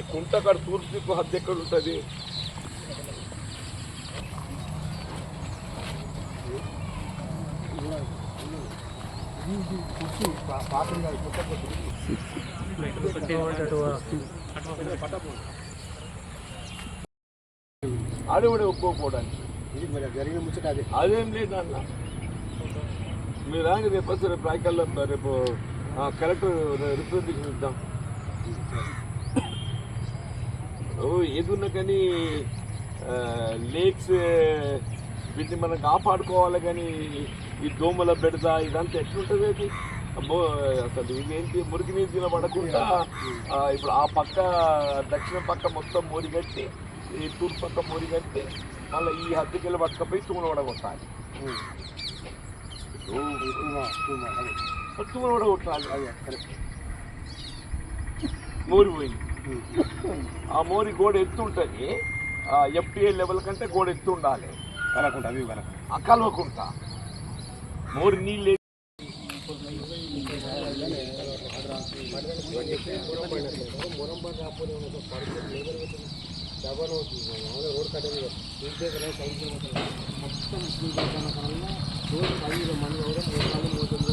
ఈ కుంటకాడ తూర్పు దిక్కు హద్దు ఎక్కడ ఉంటుంది ఆడవిడ ఒప్పుకోకపోవడానికి. ఇది జరిగిన ముచ్చట అదే అదేం లేదు అన్న మీరు ఆయన రేపు వస్తే రేపు రాయకల్లో రేపు కలెక్టర్ రిప్రజెంటేషన్ ఇద్దాం. ఏదున్నా కానీ లేక్స్ వీటిని మనం కాపాడుకోవాలి కానీ ఈ దోమల బెడద ఇదంతా ఎట్లుంటుంది అది? అసలు ఇదేంటి మురికి నీరు ఆ, ఇప్పుడు ఆ పక్క దక్షిణ పక్క మొత్తం మోరిగట్టి ఈ తూర్పు పక్క మోరిగట్టి మళ్ళీ ఈ హద్దుకెళ్ళి పట్టుకపోయి తుమ్మల పడగొట్టాలి. అదే. తుమ్మల పడగొట్టాలి. అదే కరెక్ట్. మోరి పోయింది ఆ మోరి గోడ ఎత్తు ఉంటుంది ఎఫ్టీఏ లెవెల్ కంటే గోడ ఎత్తు ఉండాలి కలకుండా అవి కలక ఆ కలవకుంటా. మోరి నీళ్ళు రోడ్ కట్టేది మొత్తం మంది కూడా మూడు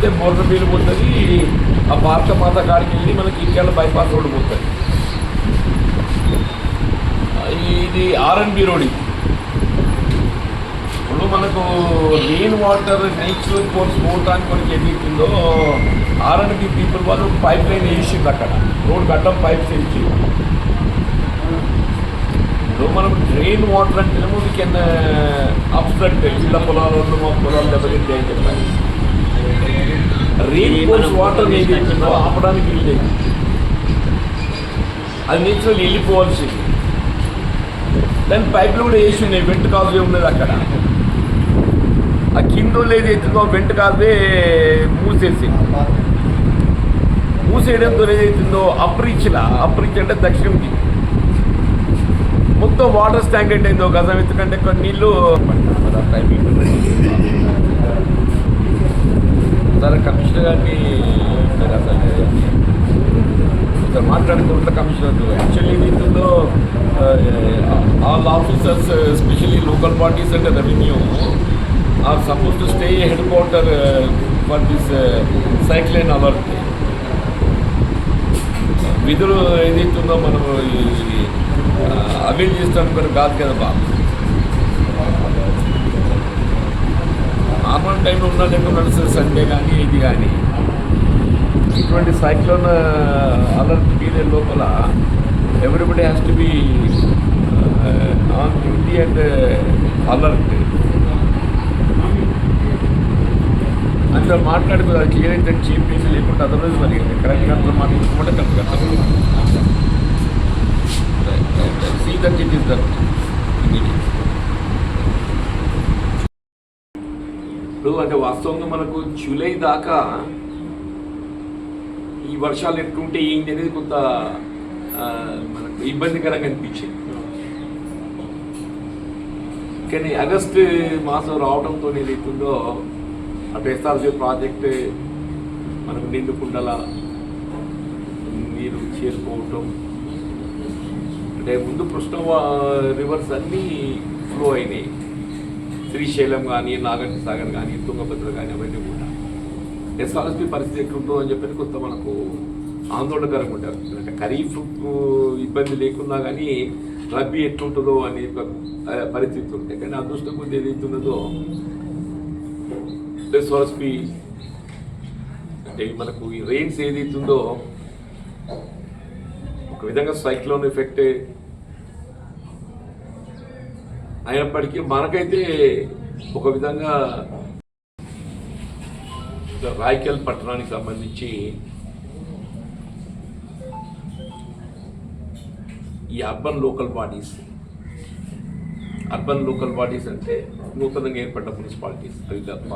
పోతే బోర్నబీలు పోతుంది ఆ భారత మాత కాడికి వెళ్ళి మనకి ఇంకెళ్ళ బైపాస్ రోడ్ పోతుంది. ఇది ఆర్ఎన్బి రోడ్ ఇప్పుడు మనకు రెయిన్ వాటర్ నేచురల్ కోర్స్ పోవటానికి మనకి ఎదుగుతుందో ఆర్ఎన్బి పీపుల్ వాళ్ళు పైప్ లైన్ వేసింది అక్కడ. రోడ్ గడ్డం పైప్స్ వేసి ఇప్పుడు మనం డ్రైన్ వాటర్ అంటేనేమో వీ కెన్ అబ్స్ట్రక్ట్ ఇళ్ళ పొలాలు మా పొలాలు దెబ్బతింటే అని చెప్పాలి. రెయిన్ కోర్స్ వాటర్ ఏదైతుందో ఆపడానికి వీల్లేదు అది నేచురల్ వెళ్ళిపోవాల్సింది దాని పైపులు కూడా వేసి ఉన్నాయి వెంట కాలువే ఉన్నది అక్కడ. ఆ కింద లేదు ఎత్తుందో వెంట కాలువే మూసేసి. మూసేయడంతో ఏదైతుందో అప్రీచ్ల అప్రీచ్ అంటే దక్షిణంకి. మొత్తం వాటర్ స్టాంక్ అయిందో గజం ఎందుకంటే కొన్ని నీళ్ళు. కమిషనర్ గారిని సరే అసలు ఒకసారి మాట్లాడుకుంటే కమిషనర్ యాక్చువల్లీ దీంట్లో all officers especially local parties and revenue are suppose to stay head quarter for this cyclone alert విధులు ఏదైతుందో మనం అవైల్ చేస్తాను మరి కాదు కదా బాబు నార్మల్ టైంలో ఉన్న లేకుండా నడుస్తుంది సండే కానీ ఇది కానీ ఇటువంటి సైక్లోన్ అలర్ట్ పీరియడ్ లోపల everybody has to be on duty and alert అందులో మాట్లాడుకోవాలి క్లియర్ అయితే చీఫ్ పీసీ లేకుంటే అదర్వైజ్ మరి కరెక్ట్గా అందులో మాట్లాడుకుంటే కరెక్ట్ కరెక్ట్గా see that it is that ఇప్పుడు అంటే వాస్తవంగా మనకు జూలై దాకా ఈ వర్షాలు ఎట్టుంటే ఏంటి అనేది కొంత మనకు ఇబ్బందికరంగా అనిపించింది. కానీ ఆగస్టు మాసం రావడంతో ఏదైతుందో అటు ఎస్ఆర్జీ ప్రాజెక్ట్ మనకు నిండుకుండల నీరు చేరుకోవటం అంటే ముందు కృష్ణ రివర్స్ అన్నీ ఫ్లో అయినాయి. శ్రీశైలం కానీ నాగర్జున సాగర్ కానీ తుంగభద్ర కానీ అవన్నీ కూడా. ఎస్ఆర్ఎస్పీ పరిస్థితి ఎట్లుంటుందో అని చెప్పి కొంత మనకు ఆందోళనకరంగా ఉంటారు. అంటే ఖరీఫ్ ఇబ్బంది లేకున్నా కానీ రబ్బీ ఎట్లుంటుందో అని పరిస్థితి ఉంటాయి కానీ అదృష్టం కొద్ది ఏదైతున్నదో ఎస్ఆర్ఎస్పీ అంటే మనకు ఈ రెయిన్స్ ఏదైతుందో ఒక విధంగా సైక్లోన్ ఎఫెక్ట్ అయినప్పటికీ మనకైతే ఒక విధంగా రాయకల్ పట్టణానికి సంబంధించి ఈ urban local bodies urban local bodies అంటే నూతనంగా ఏర్పడ్డ మున్సిపాలిటీస్. అవి తప్ప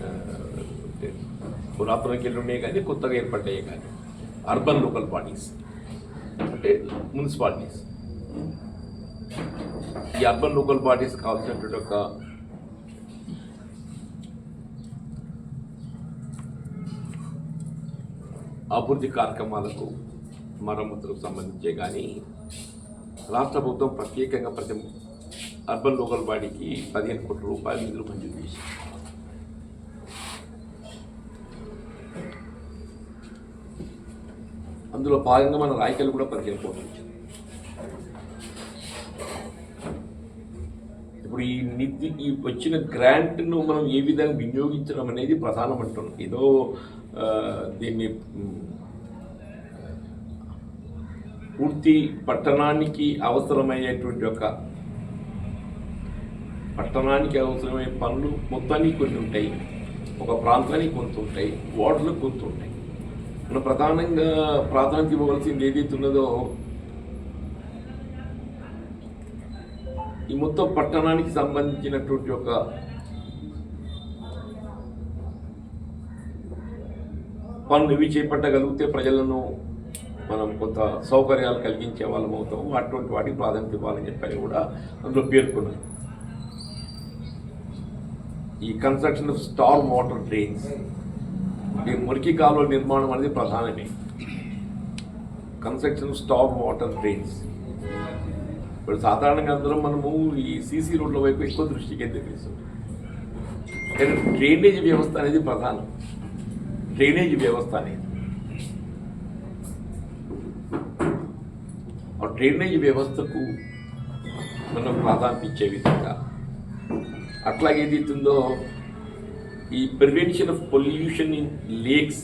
ఆ, పురాతనకి వెళ్ళి ఉన్నాయి కానీ కొత్తగా ఏర్పడ్డాయి కానీ అర్బన్ లోకల్ బాడీస్ అంటే మున్సిపాలిటీస్. ఈ అర్బన్ లోకల్ బాడీస్ కావాల్సినటువంటి ఒక అభివృద్ధి కార్యక్రమాలకు మరమ్మతులకు సంబంధించే కానీ రాష్ట్ర ప్రభుత్వం ప్రత్యేకంగా ప్రతి అర్బన్ లోకల్ బాడీకి పదిహేను కోట్ల రూపాయలు నిధులు మంజూరు చేసింది. అందులో భాగంగా మన రాయకలు కూడా పదిహేను కోట్లు ఇప్పుడు ఈ నిధి ఈ వచ్చిన గ్రాంట్ను మనం ఏ విధంగా వినియోగించడం అనేది ప్రధానం అంటున్నాం. ఏదో దీన్ని పూర్తి పట్టణానికి అవసరమయ్యేటువంటి ఒక పట్టణానికి అవసరమయ్యే పనులు మొత్తానికి కొన్ని ఉంటాయి. ఒక ప్రాంతానికి కొంత ఉంటాయి. వార్డులకు కొంత ఉంటాయి. మనం ప్రధానంగా ప్రాధాన్యత ఇవ్వవలసింది ఏదైతే ఉన్నదో ఈ మొత్తం పట్టణానికి సంబంధించినటువంటి ఒక పనులు ఇవి చేపట్టగలిగితే ప్రజలను మనం కొంత సౌకర్యాలు కలిగించే వాళ్ళం అవుతాం. అటువంటి వాటికి ప్రాధాన్యత ఇవ్వాలని చెప్పని కూడా అందులో పేర్కొన్నారు. ఈ construction of storm water drains. ఈ మురికి కాలువ నిర్మాణం అనేది ప్రధానమే. Construction of storm water drains. ఇప్పుడు సాధారణంగా అందరం మనము ఈ సీసీ రోడ్ల వైపు ఎక్కువ దృష్టి కేంద్రీకరిస్తాం. కానీ డ్రైనేజ్ వ్యవస్థ అనేది ప్రధానం. డ్రైనేజ్ వ్యవస్థ అనేది. ఆ డ్రైనేజ్ వ్యవస్థకు మనం ప్రాధాన్యత ఇచ్చే విధంగా అట్లాగే ఏదైతుందో ఈ prevention of pollution in lakes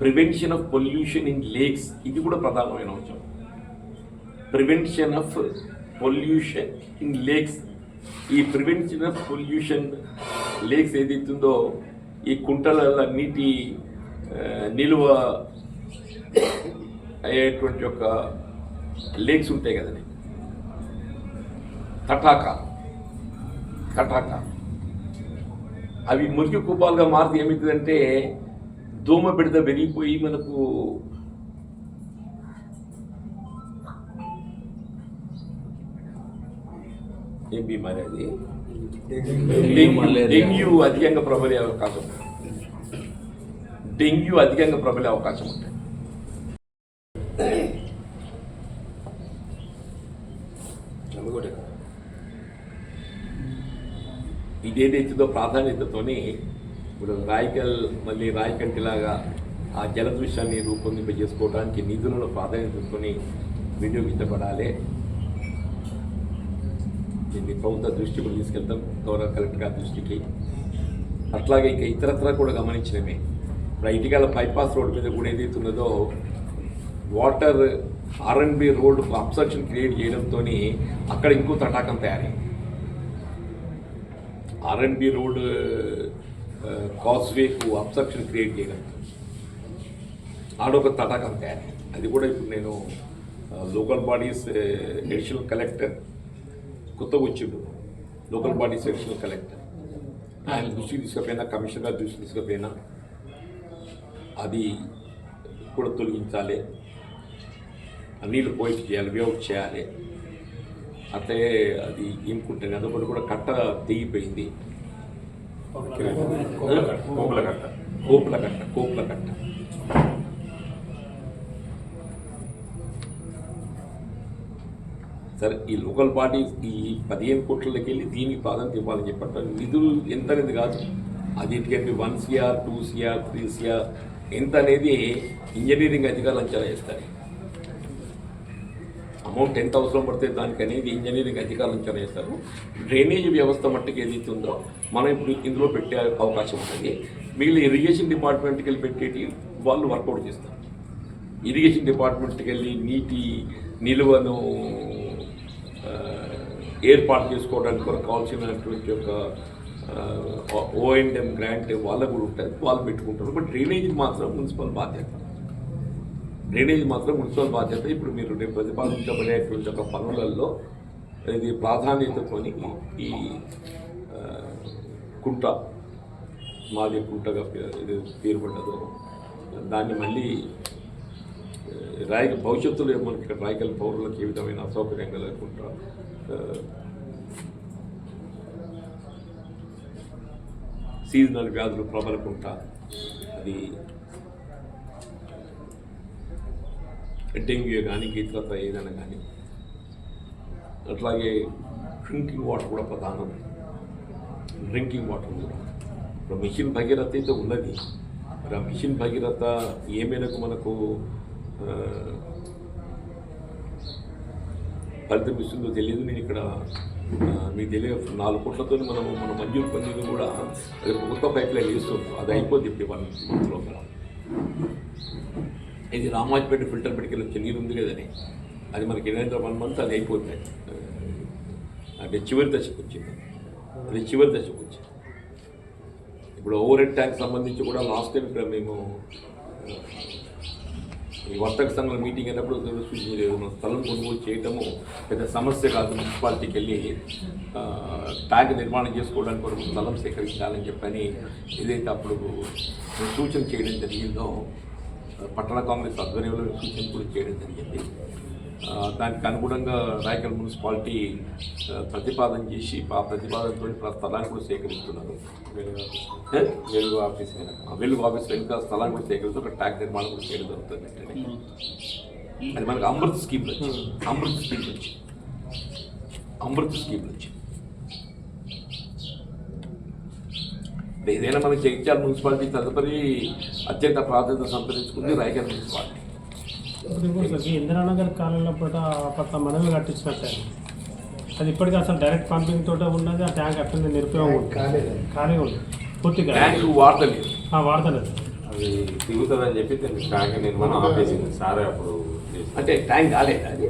prevention of pollution in lakes ఇది కూడా ప్రధానమైన అంశం. Prevention of pollution in lakes ఈ ప్రివెన్షన్ ఆఫ్ పొల్యూషన్ లేక్స్ ఏదైతుందో ఈ కుంటల నీటి నిలువ అయ్యేటువంటి ఒక లేక్స్ ఉంటాయి కదండి. తటాకా తటాకా. అవి మురికి కూపాలుగా మారితే ఏమవుతుందంటే దోమ బిడద పెరిగిపోయి మనకు ఏం బీమారి అది? డెంగ్యూ అధికంగా ప్రబలే అవకాశం. డెంగ్యూ అధికంగా ప్రబలే అవకాశం ఉంటుంది ఇదేదైతుందో ప్రాధాన్యతతోని ఇప్పుడు రాయకల్ మళ్ళీ రాయకంటిలాగా ఆ జలదృశ్యాన్ని రూపొందింపజేసుకోవడానికి నిధులను ప్రాధాన్యతతోని వినియోగించబడాలి. దీన్ని ప్రభుత్వ దృష్టికి తీసుకెళ్తాం గౌరవ కలెక్టర్ గారి దృష్టికి. అట్లాగే ఇంకా ఇతరత్ర కూడా గమనించినమే ఇప్పుడు ఇటీవల బైపాస్ రోడ్డు మీద కూడా ఏదైతున్నదో water R N B road absorption create చేయడంతో అక్కడ ఇంకో తటాకం తయారైంది ఆర్ఎన్బి రోడ్ కాస్వేకు అబ్సర్షన్ క్రియేట్ చేయడం. ఆడొక తటాకం తయారైంది అది కూడా ఇప్పుడు నేను లోకల్ బాడీస్ ఎడిషనల్ కలెక్టర్ కొత్తగా వచ్చిండు లోకల్ బాడీస్ ఎడిషనల్ కలెక్టర్. ఆయన దృష్టికి తీసుకుపోయినా కమిషనర్ దృష్టికి తీసుకుపోయినా అది కూడా తొలగించాలి. నీళ్ళు పోయి చేయాలి వేఅవుట్ చేయాలి. అట్లే అది ఇంకుంటుంది అదొకటి కూడా కట్ట తెగిపోయింది. కోపుల కట్ట. కోపుల కట్ట. కోపుల కట్ట. సరే ఈ లోకల్ పార్టీ ఈ పదిహేను కోట్లకి వెళ్ళి దీనికి ప్రాధాన్యత ఇవ్వాలని చెప్పంటారు. నిధులు ఎంత అనేది కాదు. అది ఎందుకంటే one CR two CR three CR ఎంత అనేది ఇంజనీరింగ్ అధికారులు అంచనా వేస్తారు. అమౌంట్ ఎంత అవసరం పడితే దానికి అనేది ఇంజనీరింగ్ అధికారులు అంచనా వేస్తారు. డ్రైనేజ్ వ్యవస్థ మట్టుకు ఏదైతే ఉందో మనం ఇప్పుడు ఇందులో పెట్టే అవకాశం ఉంటుంది. మిగిలిన ఇరిగేషన్ డిపార్ట్మెంట్కి వెళ్ళి పెట్టేటి వాళ్ళు వర్కౌట్ చేస్తారు. ఇరిగేషన్ డిపార్ట్మెంట్కి వెళ్ళి నీటి నిల్వను ఏర్పాటు చేసుకోవడానికి కూడా కావాల్సినటువంటి ఒక ఓఎండ్ఎం గ్రాంట్ వాళ్ళకు కూడా ఉంటుంది వాళ్ళు పెట్టుకుంటారు. బట్ డ్రైనేజ్ మాత్రం మున్సిపల్ బాధ్యత. డ్రైనేజ్ మాత్రం మున్సిపల్ బాధ్యత. ఇప్పుడు మీరు రేపు ప్రతిపాదించబడేటువంటి ఒక పనులలో ఇది ప్రాధాన్యతతోని ఈ కుంట మాది కుంటగా ఇది పేరు పడ్డదో దాన్ని మళ్ళీ రాయ భవిష్యత్తులో మనకి ఇక్కడ రాయకల్ పౌరులకు ఏ విధమైన అసౌకర్యం లేకుండా సీజనల్ వ్యాధులు ప్రబలకుండా అది డెంగ్యూ కానీ ఇతరత ఏదైనా కానీ అట్లాగే డ్రింకింగ్ వాటర్ కూడా ప్రధానం. డ్రింకింగ్ వాటర్ కూడా. ఇప్పుడు మిషన్ భగీరథ అయితే ఉన్నది. మరి ఆ మిషన్ భగీరథ ఏ మేరకు మనకు ఫలితం ఇస్తుందో తెలియదు. నేను ఇక్కడ మీకు తెలియదు. నాలుగు కోట్లతో మనం మన మంజూరు పొందింది కూడా అది కొత్త పైప్ లైన్ వేస్తుంది అది అయిపోద్ది ఇప్పుడు వన్ లోపల. ఇది రామాజపేట ఫిల్టర్ మెడికల్ వచ్చే నీరు ఉంది కదని అది మనకి ఏంటంటే వన్ మంత్ అది అయిపోతుంది అంటే చివరి దశకు వచ్చింది. అది చివరి దశకు వచ్చింది. ఇప్పుడు ఓవర్ హెడ్ ట్యాంక్ సంబంధించి కూడా లాస్ట్ టైం ఇక్కడ మేము ఈ వర్తక సంఘం మీటింగ్ అయినప్పుడు సూచించలేదు మన స్థలం కొనుగోలు చేయటము పెద్ద సమస్య కాదు మున్సిపాలిటీకి వెళ్ళి ట్యాంక్ నిర్మాణం చేసుకోవడానికి కొరకు స్థలం సేకరించాలని చెప్పని ఏదైతే అప్పుడు సూచన చేయడం జరిగిందో పట్టణ కాంగ్రెస్ ఆధ్వర్యంలో సూచన కూడా చేయడం జరిగింది. దానికి అనుగుణంగా రాయకల్ మున్సిపాలిటీ ప్రతిపాదన చేసి ఆ ప్రతిపాదనతో స్థలాన్ని కూడా సేకరిస్తున్నారు? వెలుగు ఆఫీస్. వెలుగు ఆఫీస్ వెనుక స్థలాన్ని కూడా సేకరిస్తూ ఒక ట్యాంక్ నిర్మాణం కూడా చేయడం జరుగుతుంది అది మనకు అమృత్ స్కీమ్ వచ్చి అమృత్ స్కీమ్ వచ్చి అమృత్ స్కీమ్ వచ్చి ఏదైనా మనకి జగిత్యాల మున్సిపాలిటీ తదుపరి అత్యంత ప్రాధాన్యత సంతరించుకుంది రాయకల్ మున్సిపాలిటీ. ఈ ఇందిరానగర్ కాలంలో పూట కొత్త మనవి కట్టించినట్టే. అది ఇప్పటికీ అసలు డైరెక్ట్ పంపింగ్ తోటే ఉన్నది ఆ ట్యాంక్ అట్లనే నిరుపయోగం ఉంది. ఖాళీ ఉంది పూర్తిగా ట్యాంక్ వాడతలేదు. ఆ, వాడతలేదు. అది తిరుగుతుందని చెప్పి ట్యాంక్ నిర్మాణం ఆపేసింది. సారే అప్పుడు. అంటే ట్యాంక్ కాలేదు